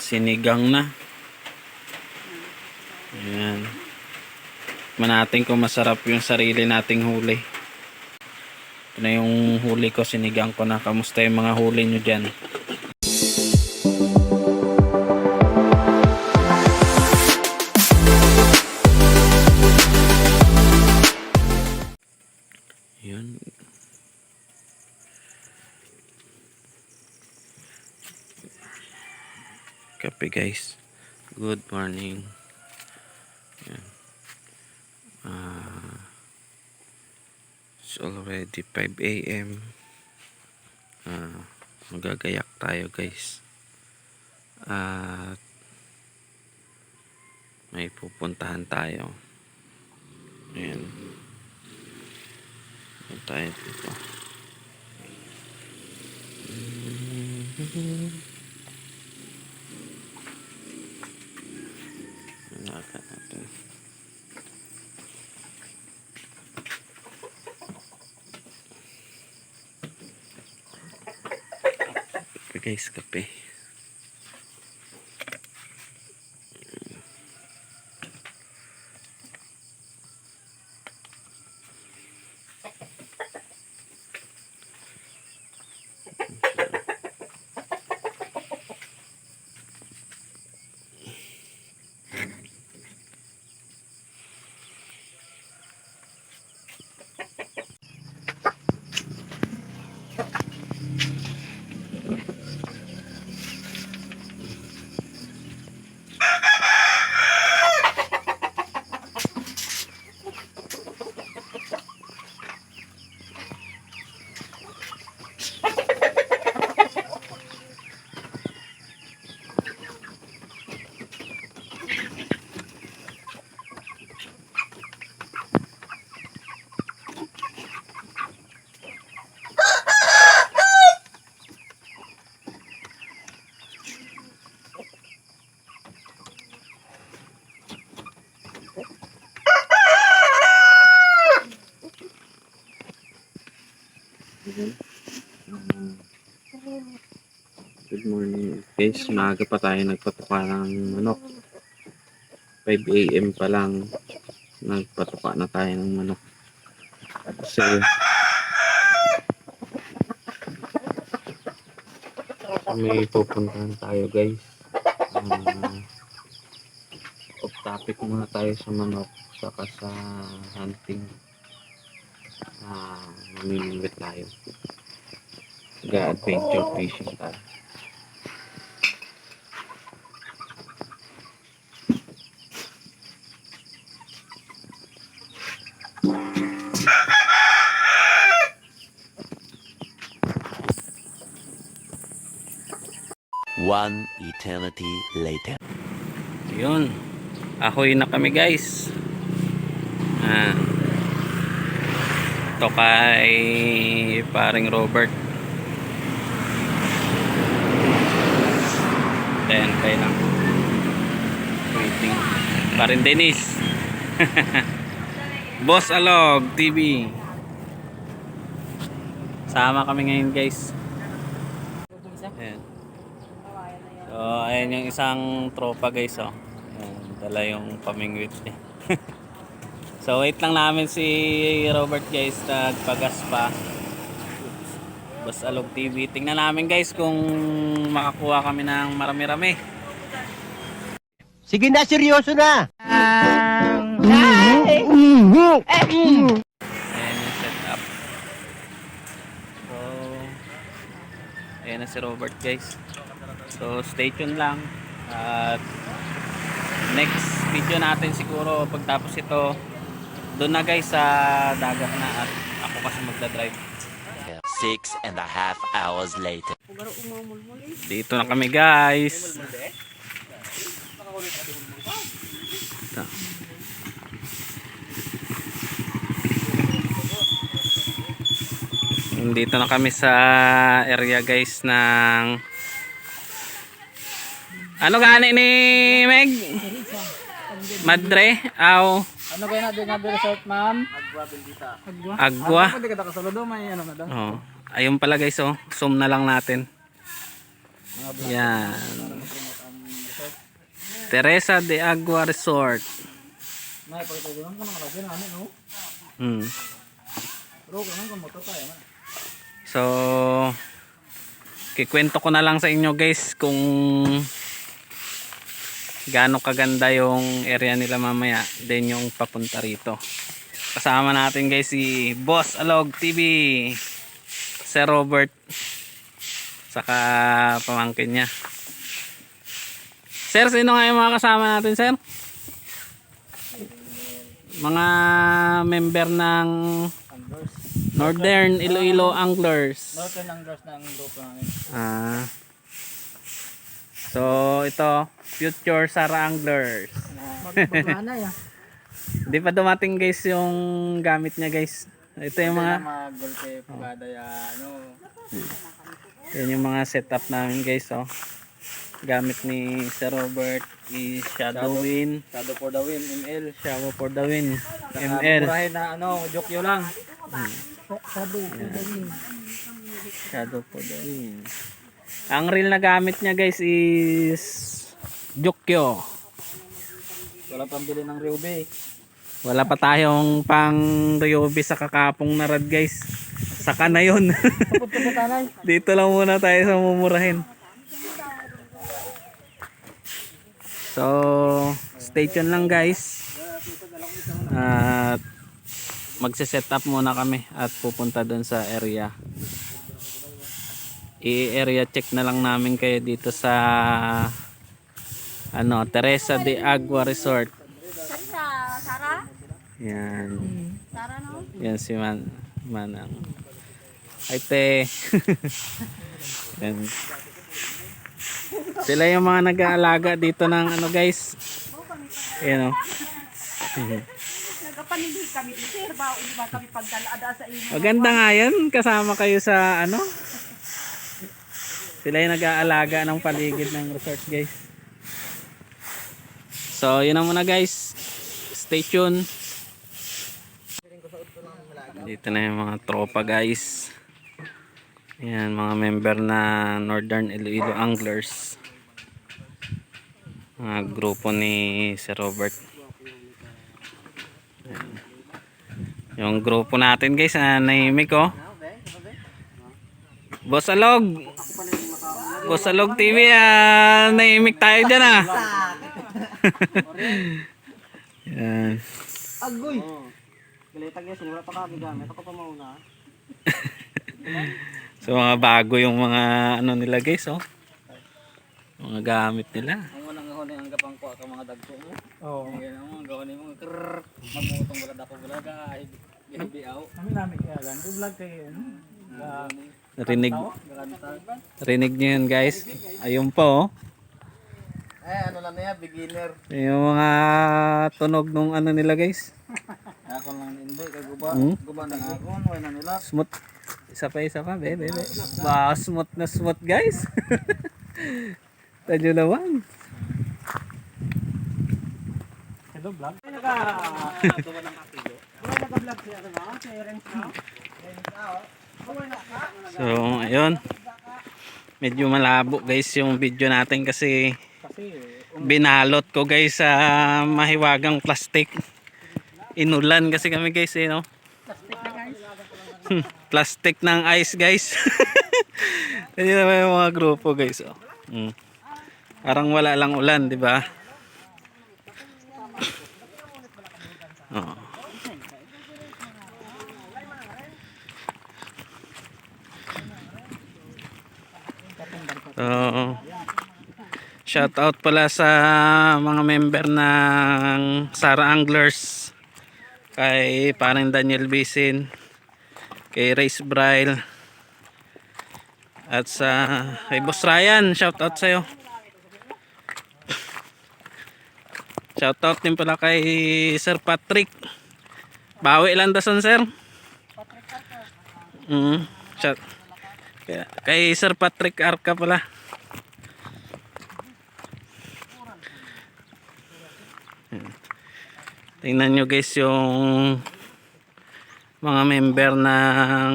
sinigang na. Ayan. Tikman natin kung masarap yung sarili nating huli. Ito na yung huli ko, sinigang ko na. Kamusta yung mga huli nyo dyan? Guys. Good morning. Yan. Ah, it's already 5 a.m. Ah, magagayak tayo guys. At may pupuntahan tayo. Ayan. Ayan tayo dito. Naka natin. Guys, kape. Good morning. Guys, maaga pa tayo nagpatuka ng manok. 5 a.m. pa lang nagpatuka na tayo ng manok. Kasi may pupuntahan tayo guys. Ah, off topic muna tayo sa manok saka sa hunting. Ah, mamimingwit tayo. Ga-adventure fishing tayo. One eternity later. Yun. Ahoy na kami guys. Ah. Ito kay paring Robert. Then kay lang. Waiting. Paring Dennis. Boss Alog TV. Sama kami ngayon guys. Ayan. So, ayan yung isang tropa guys, oh. Ayan, dala yung pamingwit niya. so, wait lang namin si Robert guys, nagpagas pa. Boss Alog TV. Tingnan namin guys kung makakuha kami ng marami-rami. Sige na, seryoso na. Ayan yung setup. So, ayan na si Robert guys. So, stay tuned lang. At next video natin siguro pagtapos ito, doon na guys sa dagat na at ako kasi magdadrive. Six and a half hours later. Dito na kami guys. Ito. Dito na kami sa area guys ng Ano gani ni Meg? Madre? Aw, Ano kaya natin nga resort, ma'am? Agwa. Pwede ka kasalado, may ano na daw. Oh. Ayun pala guys oh. Zoom na lang natin. Yan. Teresa de Agua Resort. Nay, pag ito naman mga lagyan namin, no? Hmm. Pero kung naman kung motor tayo, man. So, kikwento ko na lang sa inyo guys kung gaano kaganda yung area nila mamaya. Then yung papunta rito. Kasama natin guys si Boss Alog TV. Sir Robert. Saka pamangkin niya. Sir, sino nga yung mga kasama natin, sir? Mga member ng Anglers. Northern Iloilo Anglers. Northern Anglers ang grupo namin. Ah. So, ito, Future Sara Anglers. Hindi pa dumating guys yung gamit niya guys. Ito yung mga, ano. yan yung mga setup namin guys oh. Gamit ni Sir Robert is Shadowin, Shadow for the win, ML. Shadow for the Win, ML, murahin na ano, jokyo lang. Shadow for the Win. Ang reel na gamit niya guys is Jokyo. Wala pang bili ng Ryobi. Wala pa tayong pang Ryobi sa kakapong na rad guys. Saka na yun. Dito lang muna tayo sa mumurahin. So, stay tuned lang guys. At magse-set up muna kami at pupunta doon sa area. I-area check na lang namin kayo dito sa ano, Teresa de Agua Resort. Saan sa Sara? Yan. Sara no? Yan si Man Manang. Ay te. Yan. Sila yung mga nag-aalaga dito ng ano guys. Yan o. Nagapanili kami dito. Sir, ba, hindi ba kami pagdalaada sa inyo? Maganda nga yan. Kasama kayo sa ano. Sila yung nag-aalaga ng paligid ng resort guys. So yun na muna guys. Stay tuned. Dito na yung mga tropa guys. Yan mga member na Northern Iloilo Anglers. Mga grupo ni Sir Robert. Yan. Yung grupo natin guys, ah, nahimik oh. Boss Alog. Boss Alog TV, ah, nahimik tayo dyan ah. Yan. Agoy! Galita guys, wala pa kami gamit. Ako pa mauna. So mga bago yung mga ano nila guys oh. Mga gamit nila. Ang unang gahon ang gapang ko ang mga dagko mo. Oo. Oh. Yan ang mga gahon mo. Krrrr. Magmutong wala dako wala ka. Ibiaw. Kami namin kaya lang. Vlog kayo. Rinig, rinig nyo yun guys. Ayun po oh. Eh, ano lang niya, beginner. Yung mga tunog nung ano nila guys. Ako lang hindi, kay guba. Hmm? Guba na ako, wala na nila. Smooth. Isa pa isa pa, be, be, be. Wow, smooth na smooth guys. Tadyo naman. Hello, vlog. Naka-vlog siya, ano ba? Si Ernst na. So, ayun. Medyo malabo guys yung video natin kasi binalot ko guys sa mahiwagang plastic. Inulan kasi kami guys eh no. Plastic ng ice guys. Hindi naman mga grupo guys oh. Mm. Parang wala lang ulan, di ba? Oh. So, Shout out pala sa mga member ng Sara Anglers kay parang Daniel Bisin kay Race Braille at sa kay Boss Ryan. Shout out sa'yo. Shout out din pala kay Sir Patrick. Bawi lang dasan sir. Mm, shout kay, kay Sir Patrick Arca pala Tingnan nyo guys yung mga member ng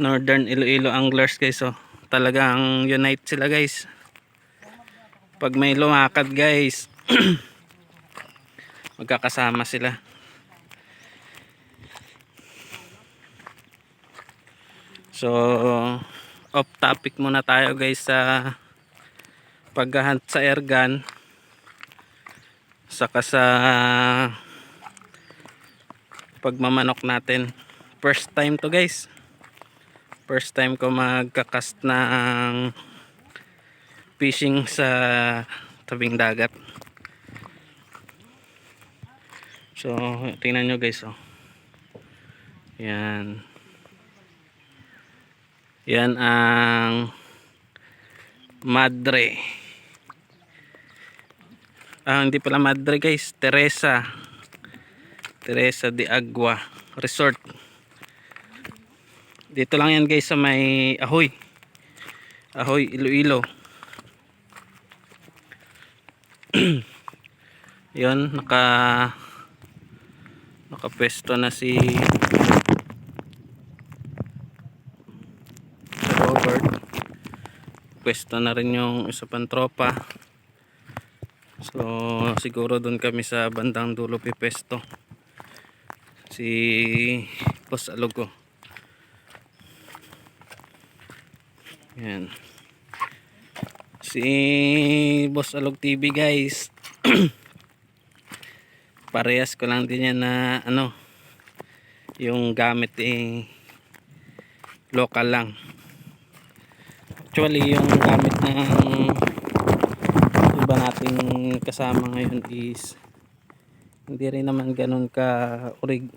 Northern Iloilo Anglers guys oh. Talagang unite sila guys. pag may lumakad guys magkakasama sila so off topic muna tayo guys sa paghahunt sa airgun. Saka sa pagmamanok natin. First time to guys. First time ko magkakast ng fishing sa tabing dagat. So tingnan nyo guys oh. Yan yan ang madre. Ah hindi pala madre guys. Teresa. Teresa de Agua Resort. Dito lang yan guys sa may Ahoy. Ahoy Iloilo. Yon naka nakapwesto na si Robert pwesto na rin yung isa pang tropa. So siguro dun kami sa bandang dulo pipesto si Boss Alogo. Yan. Si Boss Alog TV guys. Parehas ko lang din yan na ano yung gamit eh local lang actually yung gamit ng iba nating kasama ngayon is hindi rin naman ganun ka urig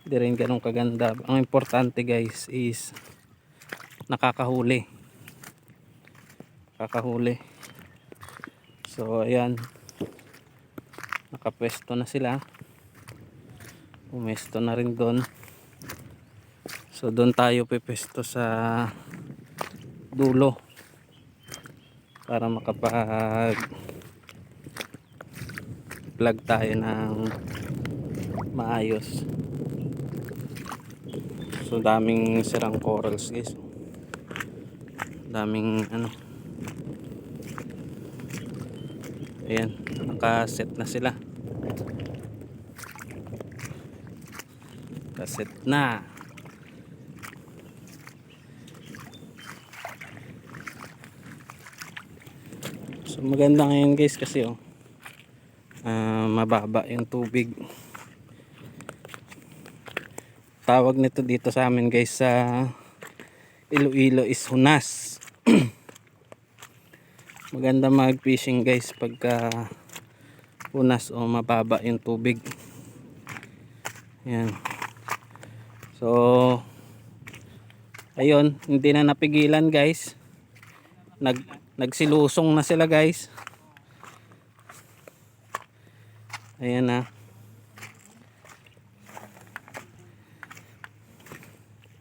hindi rin ganun kaganda. Ang importante guys is nakakahuli. Nakakahuli. So ayan. Nakapwesto na sila. Pumesto na rin doon so doon tayo pipwesto sa dulo. Para makapag vlog tayo ng maayos. So daming sirang corals guys. Daming ano. Ayan nakaset na sila. Kaset na so maganda ngayon guys kasi oh ah, mababa yung tubig. Tawag nito dito sa amin guys sa Iloilo is Hunas. Maganda mag fishing guys pagka Hunas o mababa yung tubig. Yan. So ayun hindi na napigilan guys. Nag nagsilusong na sila guys ayan na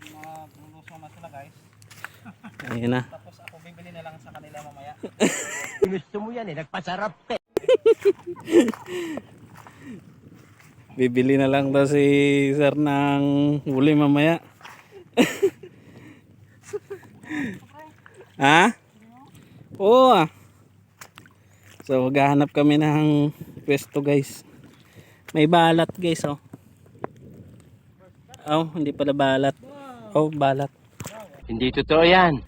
Maglulusong na sila guys. ayan na Tapos ako bibili na lang sa kanila mamaya. Gusto mo yan eh, nagpasarap eh. bibili na lang daw si sir ng huli mamaya ha? Oo ah so maghahanap kami ng pwesto guys. May balat guys oh. Oh hindi pala balat. Oh balat. Hindi totoo yan.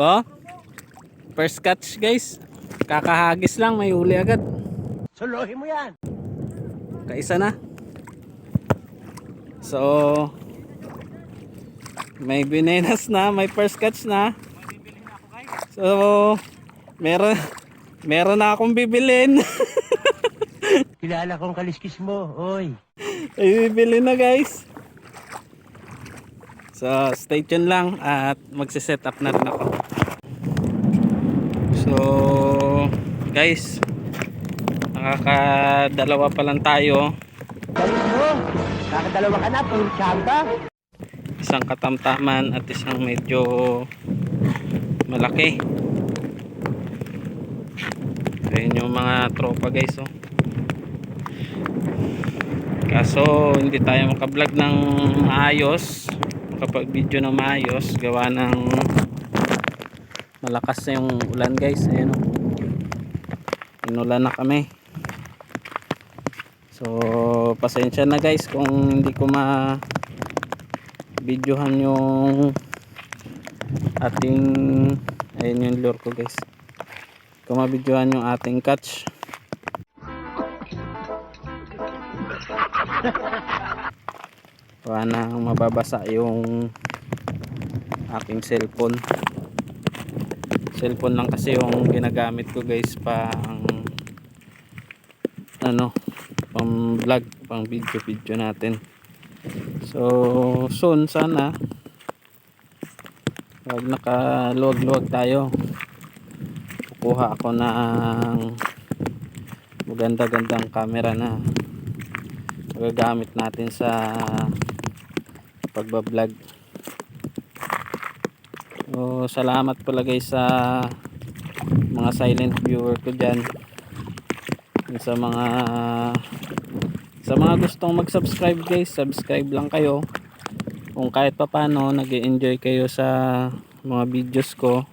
oh? First catch guys. Kakahagis lang may huli agad. Suluhin mo yan. kaisa na. So may binenas na may first catch na. So meron meron na akong bibilin Kilala kong kaliskis mo, oy. ay bibili na guys so stay tuned lang at magsiset up na rin ako so guys nakakadalawa pa lang tayo Galing mo. Kakadalawa ka na, puro tsamba. isang katamtaman at isang medyo malaki ayun yung mga tropa guys oh. kaso hindi tayo makablog ng maayos makapag video ng maayos gawa ng malakas na yung ulan guys ayun oh. Inulan na kami. So, pasensya na guys kung hindi ko ma videohan yung ating ayun yung lure ko guys. Kung mabidyohan yung ating catch. Wala nang mababasa yung aking cellphone. Cellphone lang kasi yung ginagamit ko guys pang ano pang vlog pang video video natin. So soon sana wag nakaluwag-luwag tayo kukuha ako ng maganda-gandang camera na magagamit natin sa pagbablog So, salamat pala guys sa mga silent viewer ko dyan. Sa mga sa mga gustong mag-subscribe guys, subscribe lang kayo. Kung kahit pa paano nag enjoy kayo sa mga videos ko,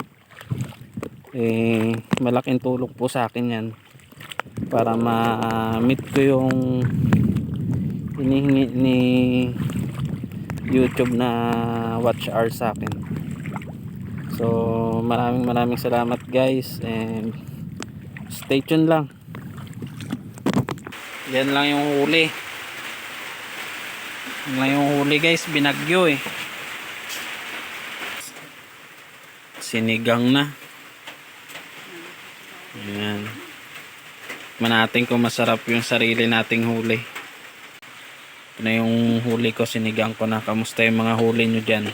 eh, malaking tulong po sa akin yan. Para ma-meet ko yung hinihingi ni YouTube na watch hour sa akin. So maraming maraming salamat guys and stay tuned lang. Yan lang yung huli. Yan lang yung huli guys, binagyo eh. Sinigang na. Yan. Manating kung masarap yung sarili nating huli. Ito na yung huli ko, sinigang ko na. Kamusta yung mga huli nyo dyan?